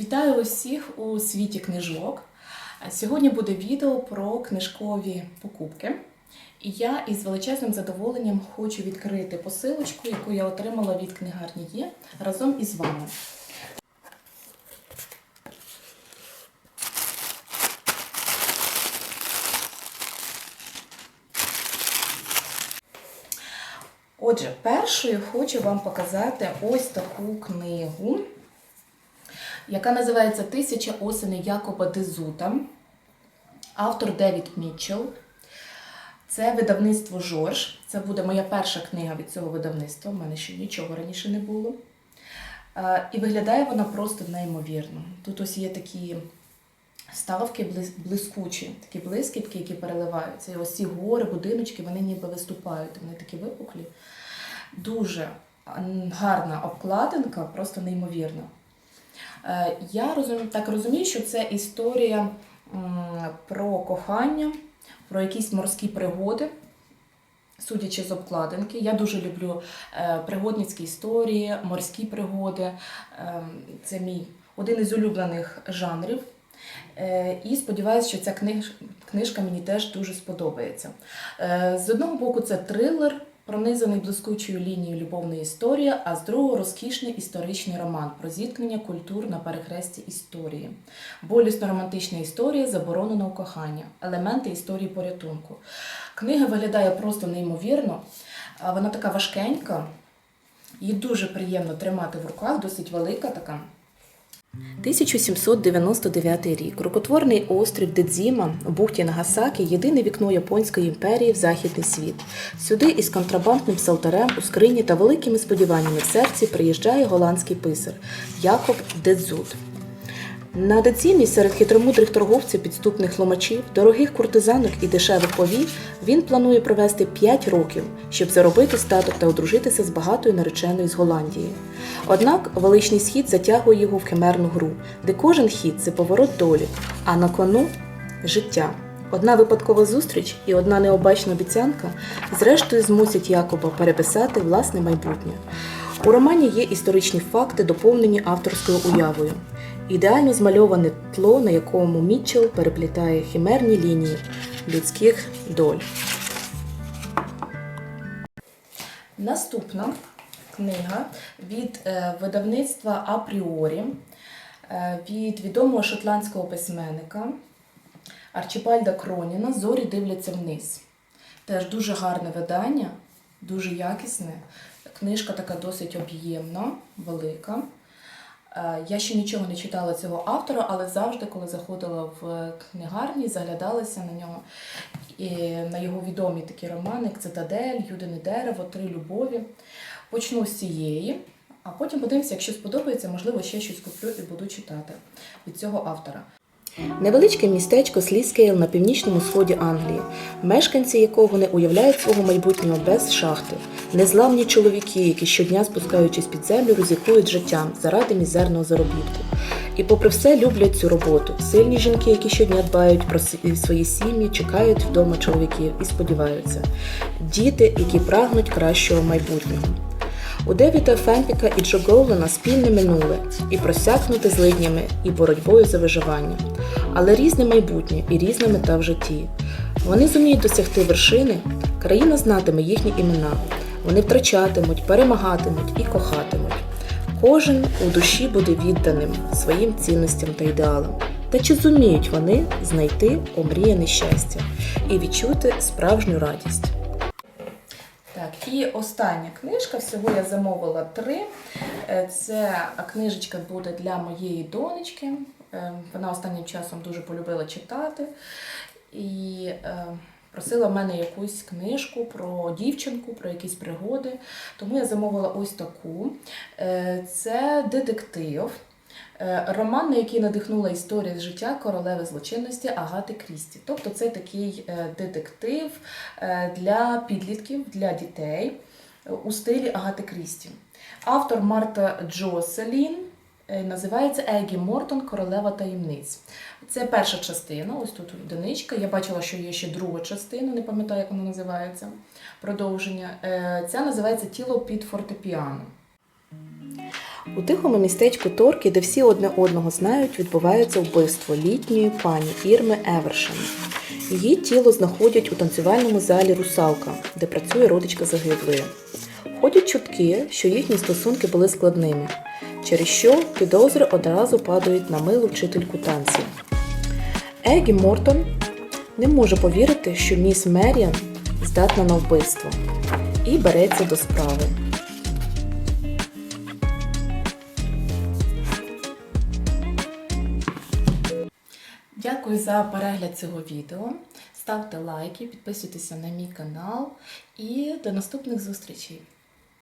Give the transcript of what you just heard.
Вітаю усіх у світі книжок. Сьогодні буде відео про книжкові покупки. І я із величезним задоволенням хочу відкрити посилочку, яку я отримала від книгарні Є разом із вами. Отже, першою хочу вам показати ось таку книгу, яка називається Тисяча осени Якоба Дезута. Автор Девід Мітчелл. Це видавництво Жорж. Це буде моя перша книга від цього видавництва. У мене ще нічого раніше не було. Е, І виглядає вона просто неймовірно. Тут ось є такі ставки блискучі, такі блискітки, які переливаються. І ось ці гори, будиночки, вони ніби виступають. Вони такі випуклі. Дуже гарна обкладинка, просто неймовірна. Е, Я так розумію, що це історія про кохання, про якісь морські пригоди. Судячи з обкладинки, я дуже люблю е, пригодницькі історії, морські пригоди. Е, Це мій один із улюблених жанрів. І сподіваюся, що ця книжка мені теж дуже сподобається. З одного боку, це трилер, пронизаний блискучою лінією любовної історії, а з другого розкішний історичний роман про зіткнення культур на перехресті історії. Болісно романтична історія забороненого кохання, елементи історії порятунку. Книга виглядає просто неймовірно. Вона така важкенька, її дуже приємно тримати в руках, досить велика така. 1799 рік. Рукотворний острів Дедзіма у бухті Нагасакі єдине вікно Японської імперії в західний світ. Сюди із контрабандним псалтарем у скрині та великими сподіваннями в серці приїжджає голландський писар Якоб Дедзут. Дедзімі серед хитромудрих торговців підступних ломачів, дорогих куртизанок і дешевих повій він планує провести 5 років, щоб заробити статок та одружитися з багатою нареченою з Голландії. Однак величний схід затягує його в химерну гру, де кожен хід це поворот долі, а на кону життя. Одна випадкова зустріч і одна необачна обіцянка зрештою змусять Якоба переписати власне майбутнє. У романі є історичні факти, доповнені авторською уявою. Ідеально змальоване тло, на якому Мітчелл переплітає химерні лінії людських доль. Наступна книга від е, видавництва Апріорі е, від відомого шотландського письменника Арчібальда Кроніна Зорі дивляться вниз. Теж дуже гарне видання, дуже якісне. Книжка така досить об'ємна, велика. Е, Я ще нічого не читала цього автора, але завжди, коли заходила в книгарні, заглядалася на нього і на його відомі такі романи, Цитадель, Юдине дерево, Три любові. Почну з цієї, а потім подивимося, якщо сподобається, можливо, ще щось куплю і буду читати від цього автора. Невеличке містечко Сліскейл на північному сході Англії, мешканці якого не уявляють свого майбутнього без шахти, незламні чоловіки, які щодня спускаючись під землю, ризикують життям заради мізерного заробітку. І попри все люблять цю роботу. Сильні жінки, які щодня дбають про свої сім'ї, чекають вдома чоловіків і сподіваються. Діти, які прагнуть кращого майбутнього. У Девіда Фемпіка і Джо Гоулена спільне минуле і просякнуте злиднями і боротьбою за виживання, але різне майбутнє і різна мета в житті. Вони зуміють досягти вершини, країна знатиме їхні імена. Вони втрачатимуть, перемагатимуть і кохатимуть. Кожен у душі буде відданим своїм цінностям та ідеалам. Та чи зуміють вони знайти омріяне щастя і відчути справжню радість? Так, і остання книжка. Всього я замовила три. Е, Це книжечка буде для моєї донечки. Е, Вона останнім часом дуже полюбила читати. І е, просила в мене якусь книжку про дівчинку, про якісь пригоди. Тому я замовила ось таку. Е, Це детектив. Е, Роман, на який надихнула історія з життя королеви злочинності Агати Крісті. Тобто це такий е, детектив для підлітків, для дітей у стилі Агати Крісті. Автор Марта Джоселін називається Егі Мортон Королева таємниць. Це перша частина, ось тут одиничка. Я бачила, що є ще друга частина, не пам'ятаю, як вона називається. Продовження. Е, Ця називається Тіло під фортепіано. У тихому містечку Торки, де всі одне одного знають, відбувається вбивство літньої пані Ірми Евершин. Її тіло знаходять у танцювальному залі Русалка, де працює родичка загиблої. Ходять чутки, що їхні стосунки були складними, через що підозри одразу падають на милу вчительку танців. Егі Мортон не може повірити, що міс Меріан здатна на вбивство і береться до справи. Дякую за перегляд цього відео. Ставте лайки, підписуйтеся на мій канал і до наступних зустрічей!